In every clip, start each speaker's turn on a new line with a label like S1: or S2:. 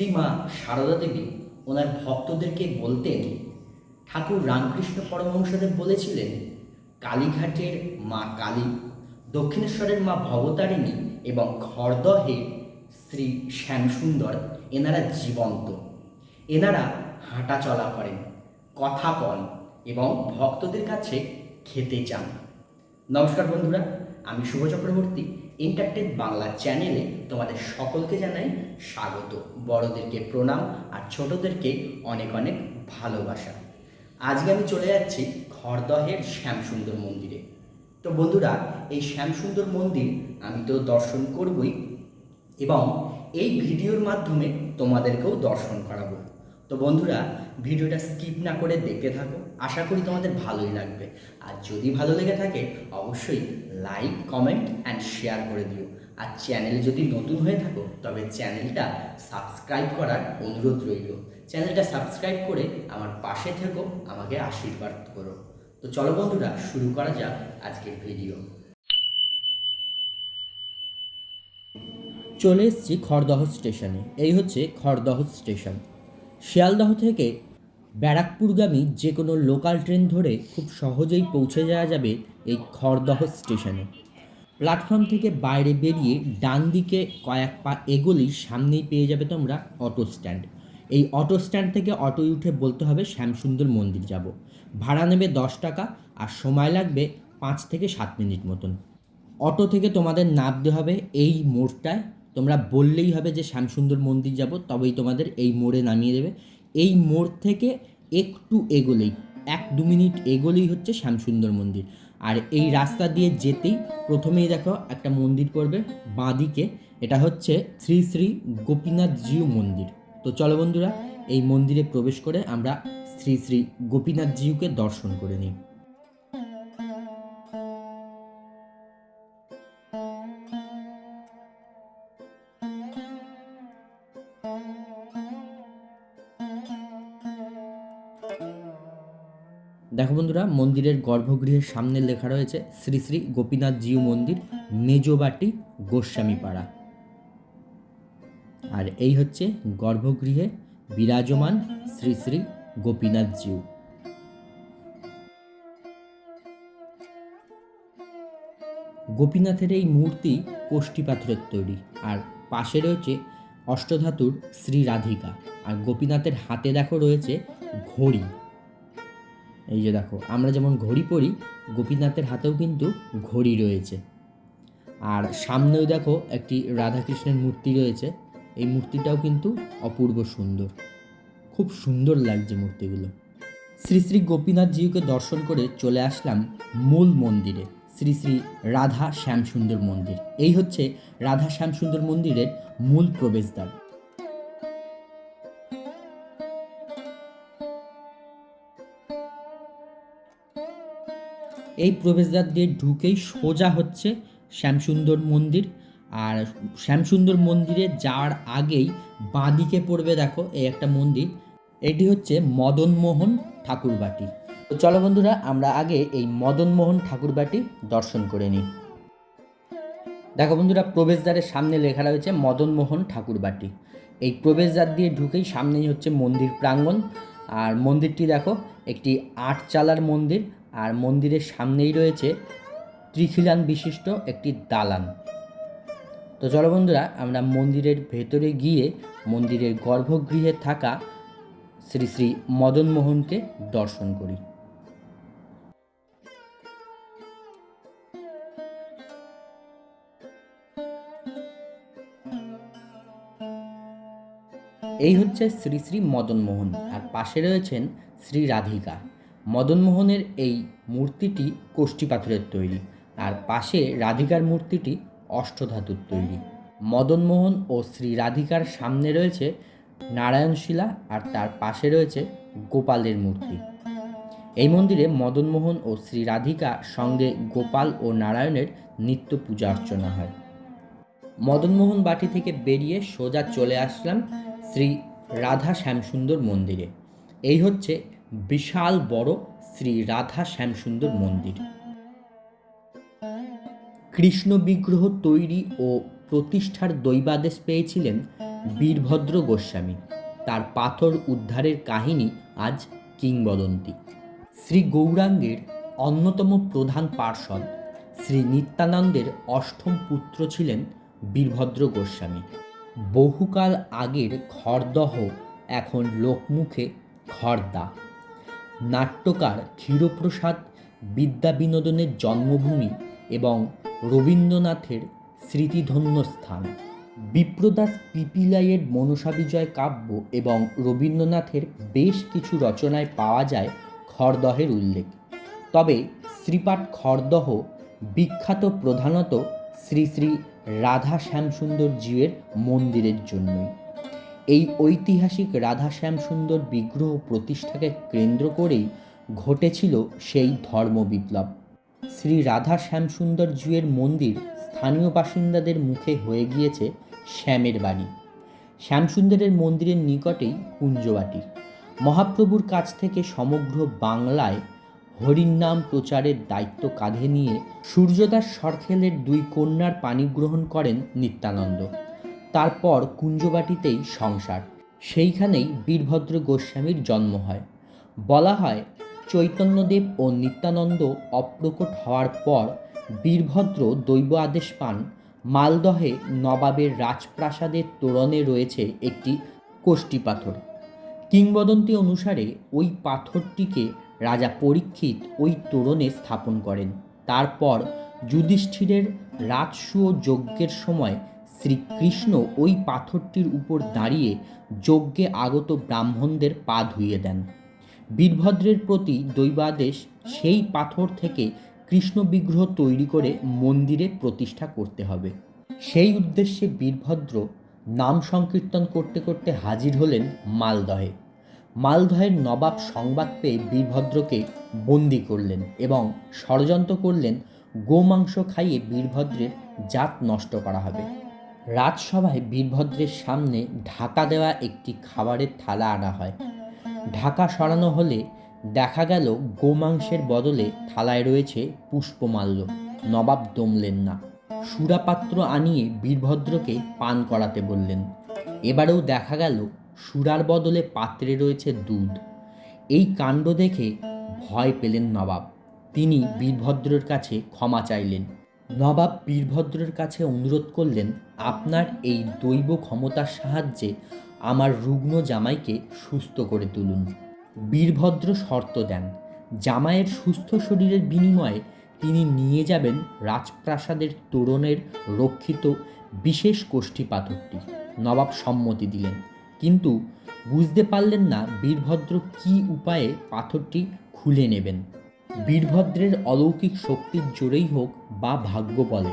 S1: শ্রীমা সারদা দেবী ওনার ভক্তদেরকে বলতেন, ঠাকুর রামকৃষ্ণ পরমহংসদেব বলেছিলেন, কালীঘাটের মা কালী, দক্ষিণেশ্বরের মা ভবতারিণী এবং খড়দহের শ্রী শ্যামসুন্দর এনারা জীবন্ত। এনারা হাঁটা চলা করেন, কথা বল এবং ভক্তদের কাছে খেতে চান নমস্কার বন্ধুরা আমি শুভ চক্রবর্তী এন্টারটেন বাংলা চ্যানেলে তোমাদের সকলকে জানাই স্বাগত। বড়দেরকে প্রণাম আর ছোটদেরকে অনেক অনেক ভালোবাসা। আজকে আমি চলে যাচ্ছি খড়দহের শ্যামসুন্দর মন্দিরে। তো বন্ধুরা, এই শ্যামসুন্দর মন্দির আমি তো দর্শন করবই এবং এই ভিডিওর মাধ্যমে তোমাদেরকেও দর্শন করাবো। তো বন্ধুরা, ভিডিওটা স্কিপ না করে দেখতে থাকো। আশা করি তোমাদের ভালোই লাগবে। আর যদি ভালো লেগে থাকে, অবশ্যই লাইক কমেন্ট অ্যান্ড শেয়ার করে দিও। আর চ্যানেলে যদি নতুন হয়ে থাকো, তবে চ্যানেলটা সাবস্ক্রাইব করার অনুরোধ রইল। চ্যানেলটা সাবস্ক্রাইব করে আমার পাশে থেকো, আমাকে আশীর্বাদ করো। তো চলো বন্ধুরা, শুরু করা যাক আজকের ভিডিও চলে এসেছি খড়দহ স্টেশনে। এই হচ্ছে খড়দহ স্টেশন। শিয়ালদহ থেকে ব্যারাকপুরগামী যে কোনো লোকাল ট্রেন ধরে খুব সহজেই পৌঁছে যাওয়া যাবে এই খড়দহ স্টেশনে। প্ল্যাটফর্ম থেকে বাইরে বেরিয়ে ডান দিকে কয়েক পা এগোলেই সামনেই পেয়ে যাবে তোমরা অটো স্ট্যান্ড। এই অটো স্ট্যান্ড থেকে অটোয় উঠে বলতে হবে শ্যামসুন্দর মন্দির যাব। ভাড়া নেবে দশ টাকা আর সময় লাগবে পাঁচ থেকে সাত মিনিট মতন। অটো থেকে তোমাদের নামতে হবে এই মোড়টায় তোমরা বললেই হবে যে শ্যামসুন্দর মন্দির যাব, তবেই তোমাদের এই মোড়ে নামিয়ে দেবে। এই মোড় থেকে একটু এগোলেই, এক দু মিনিট এগোলেই হচ্ছে শ্যামসুন্দর মন্দির। আর এই রাস্তা দিয়ে যেতেই প্রথমেই দেখো একটা মন্দির পড়বে বাঁদিকে, এটা হচ্ছে শ্রী শ্রী গোপীনাথ জিউ মন্দির। তো চলো বন্ধুরা, এই মন্দিরে প্রবেশ করে আমরা শ্রী শ্রী গোপীনাথ জিউকে দর্শন করে নিই। দেখো বন্ধুরা, মন্দিরের গর্ভগৃহের সামনে লেখা রয়েছে শ্রী শ্রী গোপীনাথ জিউ মন্দির, মেজবাটি গোস্বামীপাড়া। আর এই হচ্ছে গর্ভগৃহে বিরাজমান শ্রী শ্রী গোপীনাথ জিউ। গোপীনাথের এই মূর্তি কোষ্ঠী পাথরের তৈরি, আর পাশে রয়েছে অষ্টধাতুর শ্রী রাধিকা, আর গোপীনাথের হাতে দেখো রয়েছে ঘড়ি। এই যে দেখো, আমরা যেমন ঘড়ি পরি গোপীনাথের হাতেও কিন্তু ঘড়ি রয়েছে। আর সামনেও দেখো একটি রাধাকৃষ্ণের মূর্তি রয়েছে, এই মূর্তিটাও কিন্তু অপূর্ব সুন্দর। খুব সুন্দর লাগছে মূর্তিগুলো। শ্রী শ্রী গোপীনাথ জিউকে দর্শন করে চলে আসলাম মূল মন্দিরে, শ্রী শ্রী রাধা শ্যামসুন্দর মন্দির। এই হচ্ছে রাধা শ্যামসুন্দর মন্দিরের মূল প্রবেশদ্বার। এই প্রবেশদ্বার দিয়ে ঢুকেই সোজা হচ্ছে শ্যামসুন্দর মন্দির। আর শ্যামসুন্দর মন্দিরে যাওয়ার আগেই বাঁদিকে পড়বে দেখো এই একটা মন্দির। এটি হচ্ছে মদনমোহন ঠাকুরবাটি। তো চলো বন্ধুরা, আমরা আগে এই মদনমোহন ঠাকুরবাটি দর্শন করে নিই। দেখো বন্ধুরা, প্রবেশদ্বারের সামনে লেখা রয়েছে মদনমোহন ঠাকুরবাটি। এই প্রবেশদ্বার দিয়ে ঢুকেই সামনেই হচ্ছে মন্দির প্রাঙ্গণ। আর মন্দিরটি দেখো, একটি আটচালার মন্দির, আর মন্দিরের সামনেই রয়েছে ত্রিখিলান বিশিষ্ট একটি দালান। তো চলো বন্ধুরা, আমরা মন্দিরের ভেতরে গিয়ে মন্দিরের গর্ভগৃহে থাকা শ্রী শ্রী মদনমোহনকে দর্শন করি। এই হচ্ছে শ্রী শ্রী মদনমোহন আর পাশে রয়েছেন শ্রী রাধিকা। মদনমোহনের এই মূর্তিটি কোষ্ঠী পাথরের তৈরি আর পাশে রাধিকার মূর্তিটি অষ্টধাতুর তৈরি। মদনমোহন ও শ্রী রাধিকার সামনে রয়েছে নারায়ণশিলা আর তার পাশে রয়েছে গোপালের মূর্তি। এই মন্দিরে মদনমোহন ও শ্রী রাধিকা সঙ্গে গোপাল ও নারায়ণের নিত্য পূজা অর্চনা হয়। মদনমোহন বাটি থেকে বেরিয়ে সোজা চলে আসলাম শ্রী রাধা শ্যামসুন্দর মন্দিরে। এই হচ্ছে বিশাল বড় শ্রী রাধা শ্যামসুন্দর মন্দির। কৃষ্ণ বিগ্রহ তৈরি ও প্রতিষ্ঠার দৈবাদেশ পেয়েছিলেন বীরভদ্র গোস্বামী। তার পাথর উদ্ধারের কাহিনী আজ কিংবদন্তি। শ্রী গৌরাঙ্গের অন্যতম প্রধান পার্ষদ শ্রী নিত্যানন্দের অষ্টম পুত্র ছিলেন বীরভদ্র গোস্বামী। বহুকাল আগের খড়দহ, এখন লোকমুখে খড়দা। নাট্যকার ক্ষীরপ্রসাদ বিদ্যা বিনোদনের জন্মভূমি এবং রবীন্দ্রনাথের স্মৃতিধন্য স্থান। বিপ্রদাস পিপিলাইয়ের মনসা বিজয় কাব্য এবং রবীন্দ্রনাথের বেশ কিছু রচনায় পাওয়া যায় খড়দহের উল্লেখ। তবে শ্রীপাঠ খড়দহ বিখ্যাত প্রধানত শ্রী শ্রী রাধা শ্যামসুন্দর জিউয়ের মন্দিরের জন্যই। এই ঐতিহাসিক রাধা শ্যামসুন্দর বিগ্রহ প্রতিষ্ঠাকে কেন্দ্র করেই ঘটেছিল সেই ধর্ম বিপ্লব। শ্রী রাধা শ্যামসুন্দর জুয়ের মন্দির স্থানীয় বাসিন্দাদের মুখে হয়ে গিয়েছে শ্যামের বাড়ি শ্যামসুন্দরের মন্দিরের নিকটেই কুঞ্জবাটি। মহাপ্রভুর কাছ থেকে সমগ্র বাংলায় হরির নাম প্রচারের দায়িত্ব কাঁধে নিয়ে সূর্যদাস সরখেলের দুই কন্যার পানি গ্রহণ করেন নিত্যানন্দ। তারপর কুঞ্জবাটিতেই সংসার। সেইখানেই বীরভদ্র গোস্বামীর জন্ম হয়। বলা হয়, চৈতন্যদেব ও নিত্যানন্দ অপ্রকট হওয়ার পর বীরভদ্র দৈব আদেশ পান, মালদহে নবাবের রাজপ্রাসাদের তোরণে রয়েছে একটি কোষ্ঠী পাথর। কিংবদন্তি অনুসারে ওই পাথরটিকে রাজা পরীক্ষিত ওই তোরণে স্থাপন করেন। তারপর যুধিষ্ঠিরের রাজসূয় যজ্ঞের সময় শ্রীকৃষ্ণ ওই পাথরটির উপর দাঁড়িয়ে যজ্ঞে আগত ব্রাহ্মণদের পা ধুইয়ে দেন। বীরভদ্রের প্রতি দৈবাদেশ সেই পাথর থেকে কৃষ্ণ বিগ্রহ তৈরি করে মন্দিরে প্রতিষ্ঠা করতে হবে। সেই উদ্দেশ্যে বীরভদ্র নাম সংকীর্তন করতে করতে হাজির হলেন মালদহে। মালদহের নবাব সংবাদ পেয়ে বীরভদ্রকে বন্দি করলেন এবং ষড়যন্ত্র করলেন, গোমাংস খাইয়ে বীরভদ্রের জাত নষ্ট করা হবে। রাজসভায় বীরভদ্রের সামনে ঢাকা দেওয়া একটি খাবারের থালা আনা হয়। ঢাকা সরানো হলে দেখা গেল গোমাংসের বদলে থালায় রয়েছে পুষ্পমাল্য। নবাব দমলেন না। সুরাপাত্র আনিয়ে বীরভদ্রকে পান করাতে বললেন। এবারেও দেখা গেল সুরার বদলে পাত্রে রয়েছে দুধ। এই কাণ্ড দেখে ভয় পেলেন নবাব। তিনি বীরভদ্রের কাছে ক্ষমা চাইলেন। নবাব বীরভদ্রের কাছে অনুরোধ করলেন, আপনার এই দৈব ক্ষমতার সাহায্যে আমার রুগ্ন জামাইকে সুস্থ করে তুলুন। বীরভদ্র শর্ত দেন। জামাইয়ের সুস্থ শরীরের বিনিময়ে তিনি নিয়ে যাবেন রাজপ্রাসাদের তোরণের রক্ষিত বিশেষ কোষ্ঠী পাথরটি নবাব সম্মতি দিলেন। কিন্তু বুঝতে পারলেন না বীরভদ্র কী উপায়ে পাথরটি খুলে নেবেন। বীরভদ্রের অলৌকিক শক্তির জোরেই হোক বা ভাগ্য বলে,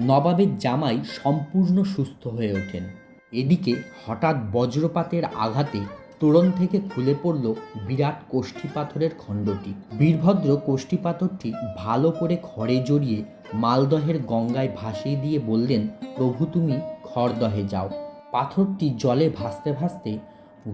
S1: নবাবের জামাই সম্পূর্ণ সুস্থ হয়ে ওঠেন। এদিকে হঠাৎ বজ্রপাতের আঘাতে তোরণ থেকে খুলে পড়ল বিরাট কোষ্ঠী পাথরের খণ্ডটি। বীরভদ্র কোষ্ঠী পাথরটি ভালো করে খড়ে জড়িয়ে মালদহের গঙ্গায় ভাসিয়ে দিয়ে বললেন, প্রভু তুমি খড়দহে যাও। পাথরটি জলে ভাসতে ভাসতে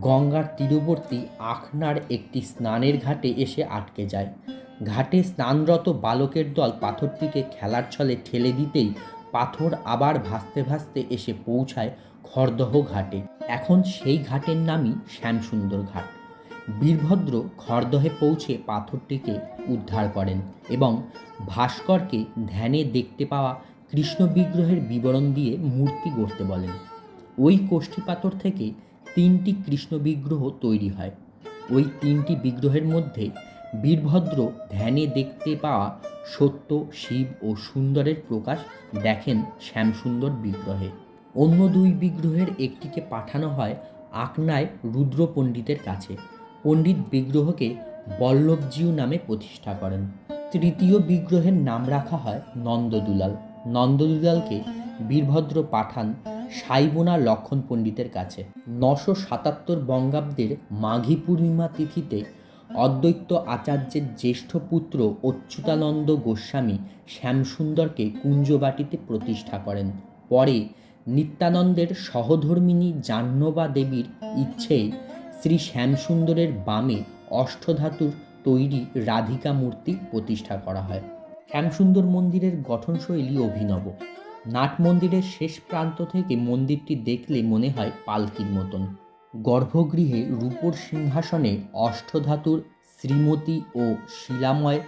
S1: গঙ্গার তীরবর্তী আখনার একটি স্নানের ঘাটে এসে আটকে যায়। ঘাটে স্নানরত বালকের দল পাথরটিকে খেলার ছলে ঠেলে দিতেই পাথর আবার ভাসতে ভাসতে এসে পৌঁছায় খড়দহ ঘাটে। এখন সেই ঘাটের নামই শ্যামসুন্দর ঘাট। বীরভদ্র খড়দহে পৌঁছে পাথরটিকে উদ্ধার করেন এবং ভাস্করকে ধ্যানে দেখতে পাওয়া কৃষ্ণ বিগ্রহের বিবরণ দিয়ে মূর্তি গড়তে বলেন। ওই কোষ্ঠী পাথর থেকে তিনটি কৃষ্ণ বিগ্রহ তৈরি হয়। ওই তিনটি বিগ্রহের মধ্যে বীরভদ্র ধ্যানে দেখতে পাওয়া সত্য, শিব ও সুন্দরের প্রকাশ দেখেন শ্যামসুন্দর বিগ্রহে। অন্য দুই বিগ্রহের একটিকে পাঠানো হয় আকনায় রুদ্র পণ্ডিতের কাছে। পণ্ডিত বিগ্রহকে বল্লভজিউ নামে প্রতিষ্ঠা করেন। তৃতীয় বিগ্রহের নাম রাখা হয় নন্দদুলাল। নন্দদুলালকে বীরভদ্র পাঠান সাইবোনা লক্ষণ পণ্ডিতের কাছে। নশো সাতাত্তর বঙ্গাব্দের মাঘী পূর্ণিমা তিথিতে অদ্বৈত আচার্যের জ্যেষ্ঠ পুত্র অচ্যুতানন্দ গোস্বামী শ্যামসুন্দরকে কুঞ্জবাটিতে প্রতিষ্ঠা করেন। পরে নিত্যানন্দের সহধর্মিনী জাহ্নবা দেবীর ইচ্ছে শ্রী শ্যামসুন্দরের বামে অষ্টধাতুর তৈরি রাধিকা মূর্তি প্রতিষ্ঠা করা হয়। শ্যামসুন্দর মন্দিরের গঠনশৈলী অভিনব। নাট মন্দিরের শেষ প্রান্ত থেকে মন্দিরটি দেখলে মনে হয় পালকির মতন। গর্ভগৃহে রূপোর সিংহাসনে অষ্টধাতুর শ্রীমতী ও শিলাময়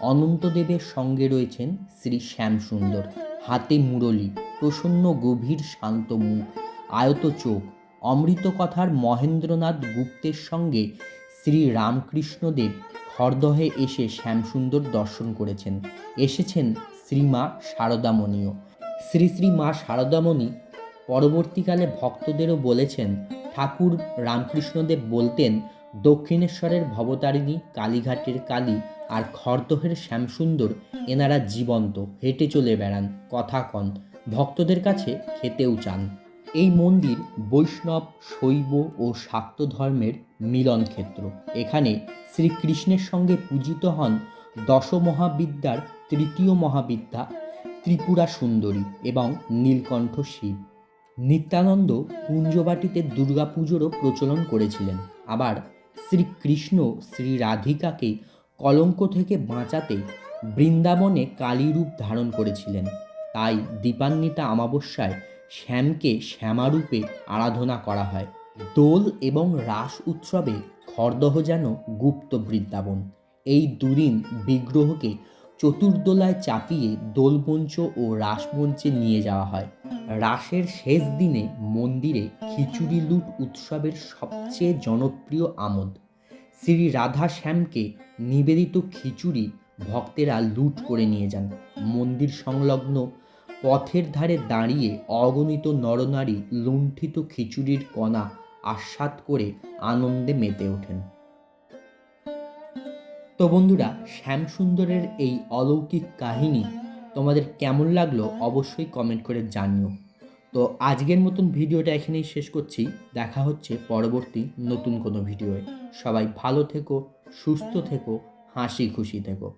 S1: অনন্তদেবের সঙ্গে রয়েছেন শ্রী শ্যামসুন্দর। হাতে মুরলী, প্রসন্ন গভীর শান্ত মুখ, আয়ত চোখ অমৃত কথার মহেন্দ্রনাথ গুপ্তের সঙ্গে শ্রী রামকৃষ্ণদেব খরদহে এসে শ্যামসুন্দর দর্শন করেছেন। এসেছেন শ্রীমা শারদামণিও শ্রী শ্রী মা শারদামণি পরবর্তীকালে ভক্তদেরও বলেছেন, ঠাকুর রামকৃষ্ণদেব বলতেন, দক্ষিণেশ্বরের ভবতারিণী কালীঘাটের কালী আর খরদহের শ্যামসুন্দর এনারা জীবন্ত, হেঁটে চলে বেড়ান। কথা কন। ভক্তদের কাছে খেতেও চান। এই মন্দির বৈষ্ণব, শৈব ও শাক্ত ধর্মের মিলন ক্ষেত্র। এখানে শ্রীকৃষ্ণের সঙ্গে পূজিত হন দশ মহাবিদ্যার তৃতীয় মহাবিদ্যা ত্রিপুরা সুন্দরী এবং নীলকণ্ঠ শিব। নিত্যানন্দ কুঞ্জবাটিতে দুর্গাপুজোরও প্রচলন করেছিলেন। আবার শ্রীকৃষ্ণ শ্রী রাধিকাকে কলঙ্ক থেকে বাঁচাতে বৃন্দাবনে কালীরূপ ধারণ করেছিলেন। তাই দীপান্বিতা অমাবস্যায় শ্যামকে শ্যামারূপে আরাধনা করা হয়। দোল এবং রাস উৎসবে খরদহ যেন গুপ্ত বৃন্দাবন। এই দুদিন বিগ্রহকে চতুর্দোলায় চাপিয়ে দোলমঞ্চ ও রাসমঞ্চে নিয়ে যাওয়া হয়। রাসের শেষ দিনে মন্দিরে খিচুড়ি লুট উৎসবের সবচেয়ে জনপ্রিয় আমোদ। শ্রী রাধা শ্যামকে নিবেদিত খিচুড়ি ভক্তেরা লুট করে নিয়ে যান। মন্দির সংলগ্ন পথের ধারে দাঁড়িয়ে অগণিত নরনারী লুণ্ঠিত খিচুড়ির কণা আস্বাদ করে আনন্দে মেতে ওঠেন। তো বন্ধুরা, শ্যামসুন্দরের এই অলৌকিক কাহিনী তোমাদের কেমন লাগল অবশ্যই কমেন্ট করে জানিও। তো আজকের মতন ভিডিওটা এখানেই শেষ করছি। দেখা হচ্ছে পরবর্তী নতুন কোনো ভিডিওয়ে। সবাই ভালো থেকো, সুস্থ থেকো, হাসি খুশি থেকো।